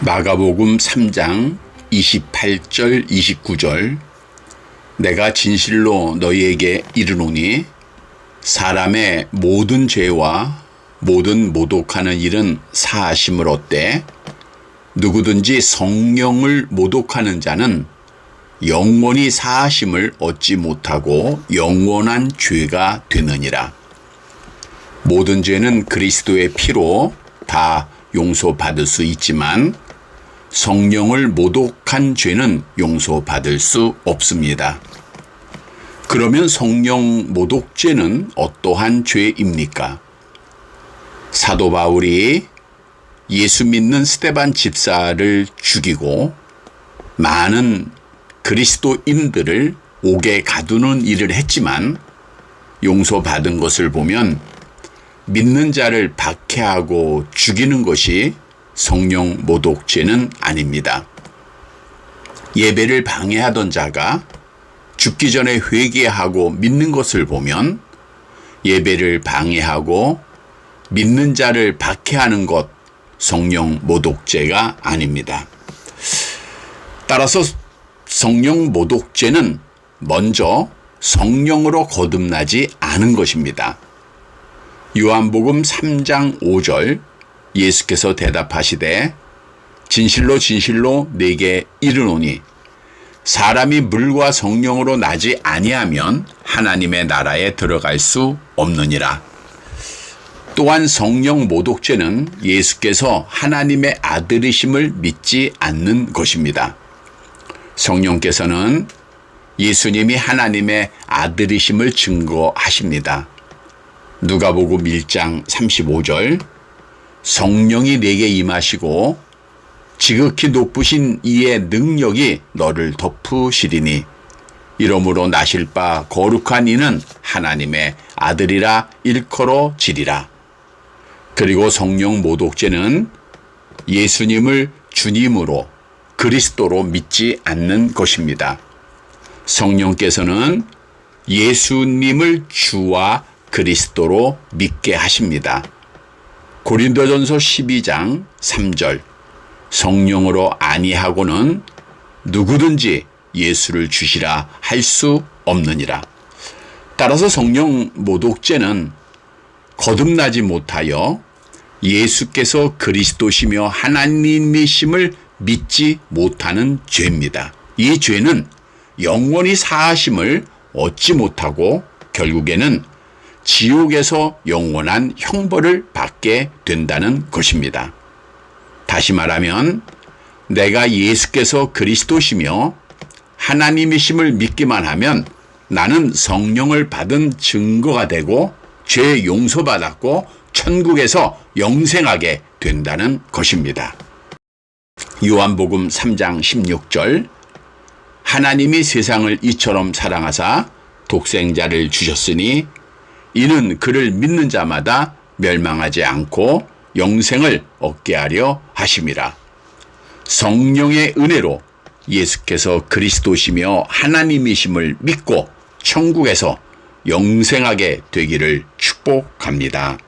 마가복음 3장 28절 29절 내가 진실로 너희에게 이르노니 사람의 모든 죄와 모든 모독하는 일은 사하심을 얻되 누구든지 성령을 모독하는 자는 영원히 사하심을 얻지 못하고 영원한 죄가 되느니라. 모든 죄는 그리스도의 피로 다 용서받을 수 있지만 성령을 모독한 죄는 용서받을 수 없습니다. 그러면 성령 모독죄는 어떠한 죄입니까? 사도 바울이 예수 믿는 스테반 집사를 죽이고 많은 그리스도인들을 옥에 가두는 일을 했지만 용서받은 것을 보면 믿는 자를 박해하고 죽이는 것이 성령 모독죄는 아닙니다. 예배를 방해하던 자가 죽기 전에 회개하고 믿는 것을 보면 예배를 방해하고 믿는 자를 박해하는 것 성령 모독죄가 아닙니다. 따라서 성령 모독죄는 먼저 성령으로 거듭나지 않은 것입니다. 요한복음 3장 5절 예수께서 대답하시되 진실로 진실로 내게 이르노니 사람이 물과 성령으로 나지 아니하면 하나님의 나라에 들어갈 수 없느니라. 또한 성령 모독죄는 예수께서 하나님의 아들이심을 믿지 않는 것입니다. 성령께서는 예수님이 하나님의 아들이심을 증거하십니다. 누가복음 1장 35절 성령이 내게 임하시고 지극히 높으신 이의 능력이 너를 덮으시리니 이러므로 나실 바 거룩한 이는 하나님의 아들이라 일컬어 지리라. 그리고 성령 모독죄는 예수님을 주님으로 그리스도로 믿지 않는 것입니다. 성령께서는 예수님을 주와 그리스도로 믿게 하십니다. 고린도전서 12장 3절 성령으로 아니하고는 누구든지 예수를 주시라 할 수 없느니라. 따라서 성령 모독죄는 거듭나지 못하여 예수께서 그리스도시며 하나님이심을 믿지 못하는 죄입니다. 이 죄는 영원히 사하심을 얻지 못하고 결국에는 지옥에서 영원한 형벌을 받게 된다는 것입니다. 다시 말하면 내가 예수께서 그리스도시며 하나님이심을 믿기만 하면 나는 성령을 받은 증거가 되고 죄 용서받았고 천국에서 영생하게 된다는 것입니다. 요한복음 3장 16절 하나님이 세상을 이처럼 사랑하사 독생자를 주셨으니 이는 그를 믿는 자마다 멸망하지 않고 영생을 얻게 하려 하심이라. 성령의 은혜로 예수께서 그리스도시며 하나님이심을 믿고 천국에서 영생하게 되기를 축복합니다.